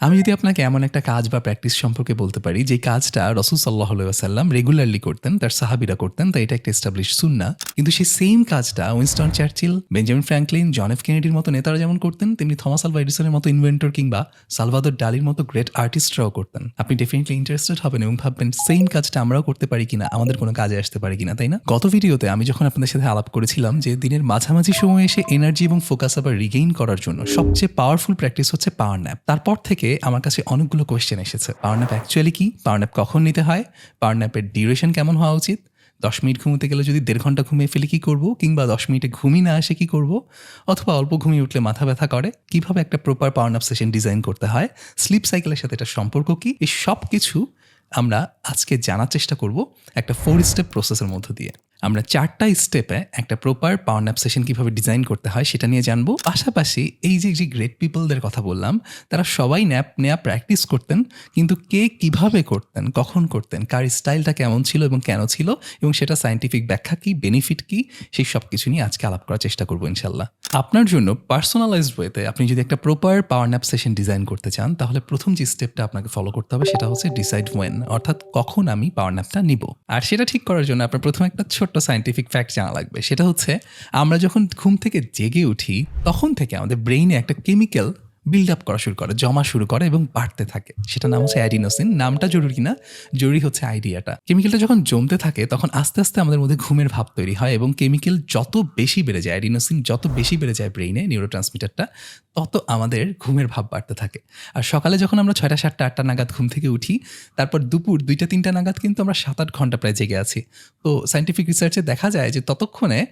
আমি যদি আপনাকে এমন একটা কাজ বা প্র্যাকটিস সম্পর্কে বলতে পারি যে কাজটা রসুল সাল্লাহ সাল্লাম রেগুলারলি করতেন, তার সাহাবিরা করতেন, তাই এটা একটা এস্টাবলিশ সুন্না কিন্তু সেই সেম কাজটা Winston Churchill, Benjamin Franklin, John F কেনেডির মতো নেতারা যেমন করতেন, তেমনি থমাস আলভা এডিসনের মতো ইনভেন্টর কিংবা সালভাদর ডালির মতো গ্রেট আর্টিস্টরাও করতেন। আপনি ডেফিনেটলি ইন্টারেস্টেড হবেন এবং ভাববেন সেম কাজটা আমরাও করতে পারি কিনা, আমাদের কোনো কাজে আসতে পারি কিনা, তাই না? গত ভিডিওতে আমি যখন আপনাদের সাথে আলাপ করেছিলাম যে দিনের মাঝামাঝি সময়ে এসে এনার্জি এবং ফোকাস আবার রিগেইন করার জন্য সবচেয়ে পাওয়ারফুল প্র্যাকটিস হচ্ছে পাওয়ার ন্যাপ তারপর থেকে আমার কাছে অনেকগুলো কোয়েশ্চেন এসেছে। পাওয়ার ন্যাপ অ্যাকচুয়ালি কি? পাওয়ার ন্যাপ কখন নিতে হয়? পাওয়ার ন্যাপের ডিউরেশন কেমন হওয়া উচিত? দশ মিনিট ঘুমোতে গেলে যদি দেড় ঘণ্টা ঘুমিয়ে ফেলে কী করব? কিংবা দশ মিনিটে ঘুমিয়ে না আসে কি করব? অথবা অল্প ঘুমিয়ে উঠলে মাথা ব্যথা করে? কীভাবে একটা proper power nap session design করতে হয়? স্লিপ সাইকেলের সাথে এটা সম্পর্ক কী? এই সব কিছু আমরা আজকে জানার চেষ্টা করব একটা ফোর স্টেপ প্রসেসের মধ্য দিয়ে। আমরা চারটা স্টেপে একটা প্রপার পাওয়ার ন্যাপ সেশন কীভাবে ডিজাইন করতে হয় সেটা নিয়ে জানব। পাশাপাশি এই যে যে গ্রেট পিপলদের কথা বললাম, তারা সবাই ন্যাপ নেওয়া প্র্যাকটিস করতেন, কিন্তু কে কীভাবে করতেন, কখন করতেন, কার স্টাইলটা কেমন ছিল এবং কেন ছিল, এবং সেটা সায়েন্টিফিক ব্যাখ্যা কি বেনিফিট কি, সেই সব কিছু নিয়ে আজকে আলাপ করার চেষ্টা করব ইনশাল্লাহ আপনার জন্য পার্সোনালাইজড ওয়েতে আপনি যদি একটা proper power nap session design করতে চান, তাহলে প্রথম যে স্টেপটা আপনাকে ফলো করতে হবে সেটা হচ্ছে ডিসাইড ওয়েন অর্থাৎ কখন আমি পাওয়ার ন্যাপটা নিব? আর সেটা ঠিক করার জন্য আপনার প্রথমে একটা ছোট্ট সায়েন্টিফিক ফ্যাক্ট জানা লাগবে। সেটা হচ্ছে, আমরা যখন ঘুম থেকে জেগে উঠি, তখন থেকে আমাদের ব্রেইনে একটা কেমিক্যাল বিল্ড আপ করা শুরু করে, জমা শুরু করে এবং বাড়তে থাকে। সেটা নাম হচ্ছে অ্যাডিনোসিন নামটা জরুরি না জরুরি হচ্ছে আইডিয়াটা কেমিক্যালটা যখন জমতে থাকে, তখন আস্তে আস্তে আমাদের মধ্যে ঘুমের ভাব তৈরি হয় এবং কেমিক্যাল যত বেশি বেড়ে যায় অ্যাডিনোসিন যত বেশি বেড়ে যায় ব্রেইনে নিউরো ট্রান্সমিটারটা তত আমাদের ঘুমের ভাব বাড়তে থাকে। আর সকালে যখন আমরা ছয়টা, সাতটা, আটটা নাগাদ ঘুম থেকে উঠি, তারপর দুপুর দুইটা, তিনটা নাগাদ কিন্তু আমরা সাত, আট ঘণ্টা প্রায় জেগে আছি। তো সাইন্টিফিক রিসার্চে দেখা যায় যে ততক্ষণে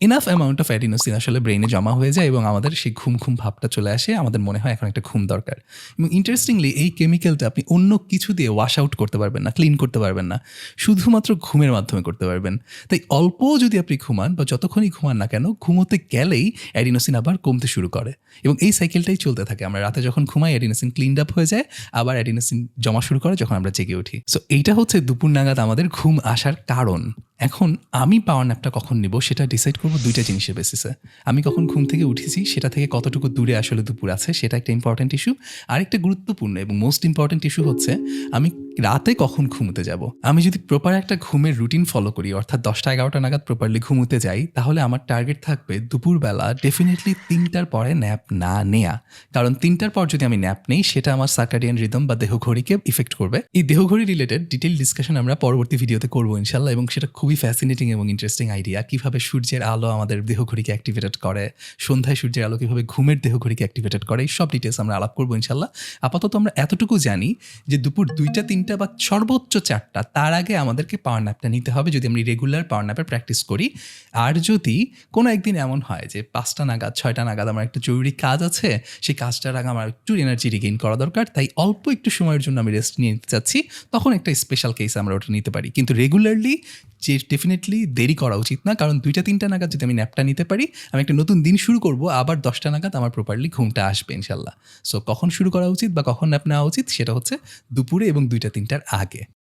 ইনাফ অ্যামাউন্ট অফ অ্যাডিনোসিন আসলে ব্রেইনে জমা হয়ে যায় এবং আমাদের সেই ঘুম ঘুম ভাবটা চলে আসে। আমাদের মনে হয় এখন একটা ঘুম দরকার। এবং ইন্টারেস্টিংলি এই কেমিক্যালটা আপনি অন্য কিছু দিয়ে ওয়াশ আউট করতে পারবেন না ক্লিন করতে পারবেন না। শুধুমাত্র ঘুমের মাধ্যমে করতে পারবেন। তাই অল্প যদি আপনি ঘুমান বা যতক্ষণই ঘুমান না কেন, ঘুমোতে গেলেই অ্যাডিনোসিন আবার কমতে শুরু করে। এবং এই সাইকেলটাই চলতে থাকে। আমরা রাতে যখন ঘুমাই অ্যাডিনোসিন ক্লিন আপ হয়ে যায়, আবার অ্যাডিনোসিন জমা শুরু করে, যখন আমরা জেগে উঠি। সো এইটা হচ্ছে দুপুর নাগাদ আমাদের ঘুম আসার কারণ। এখন আমি পাওয়ার ন্যাপটা কখন নিব সেটা ডিসাইড করব দুইটা জিনিসের বেসিসে আমি কখন ঘুম থেকে উঠেছি সেটা থেকে কতটুকু দূরে আসলে দুপুর আছে সেটা একটা ইম্পর্ট্যান্ট ইস্যু আরেকটা গুরুত্বপূর্ণ এবং মোস্ট ইম্পর্ট্যান্ট ইস্যু হচ্ছে আমি রাতে কখন ঘুমোতে যাব। আমি যদি প্রপার একটা ঘুমের রুটিন ফলো করি, অর্থাৎ দশটা এগারোটা নাগাদ প্রপারলি ঘুমোতে যাই, তাহলে আমার টার্গেট থাকবে দুপুরবেলা ডেফিনেটলি তিনটার পরে ন্যাপ না নেয়া। কারণ তিনটার পর যদি আমি ন্যাপ নেই, সেটা আমার সার্কাডিয়ান রিদম বা দেহঘড়িকে ইফেক্ট করবে। এই দেহঘড়ি রিলেটেড ডিটেল ডিসকাশন আমরা পরবর্তী ভিডিওতে করব ইনশাল্লাহ এবং সেটা খুবই ফ্যাসিনেটিং এবং ইন্টারেস্টিং আইডিয়া কীভাবে সূর্যের আলো আমাদের দেহঘড়িকে অ্যাক্টিভেটেড করে, সন্ধ্যায় সূর্যের আলো কীভাবে ঘুমের দেহঘড়িকে অ্যাক্টিভেটেড করে এই সব ডিটেলস আমরা আলাপ করব ইনশাল্লাহ আপাতত আমরা এতটুকু জানি যে দুপুর দুইটা, তিনটা বা সর্বোচ্চ চারটা, তার আগে আমাদেরকে পাওয়ার ন্যাপটা নিতে হবে যদি আমি রেগুলার পাওয়ার ন্যাপের প্র্যাকটিস করি। আর যদি কোনো একদিন এমন হয় যে পাঁচটা নাগাদ, ছয়টা নাগাদ আমার একটা জরুরি কাজ আছে, সেই কাজটার আগে আমার একটু এনার্জি রিগেইন করা দরকার, তাই অল্প একটু সময়ের জন্য আমি রেস্ট নিয়ে নিতে চাচ্ছি, তখন একটা স্পেশাল কেস আমরা ওটা নিতে পারি। কিন্তু রেগুলারলি যে ডেফিনেটলি দেরি করা উচিত না। কারণ দুইটা, তিনটা নাগাদ যদি আমি ন্যাপটা নিতে পারি, আমি একটা নতুন দিন শুরু করব, আবার দশটা নাগাদ আমার প্রপারলি ঘুমটা আসবে ইনশাল্লাহ। সো কখন শুরু করা উচিত বা কখন ন্যাপ নেওয়া উচিত, সেটা হচ্ছে দুপুরে এবং দুইটা, তিনটার আগে।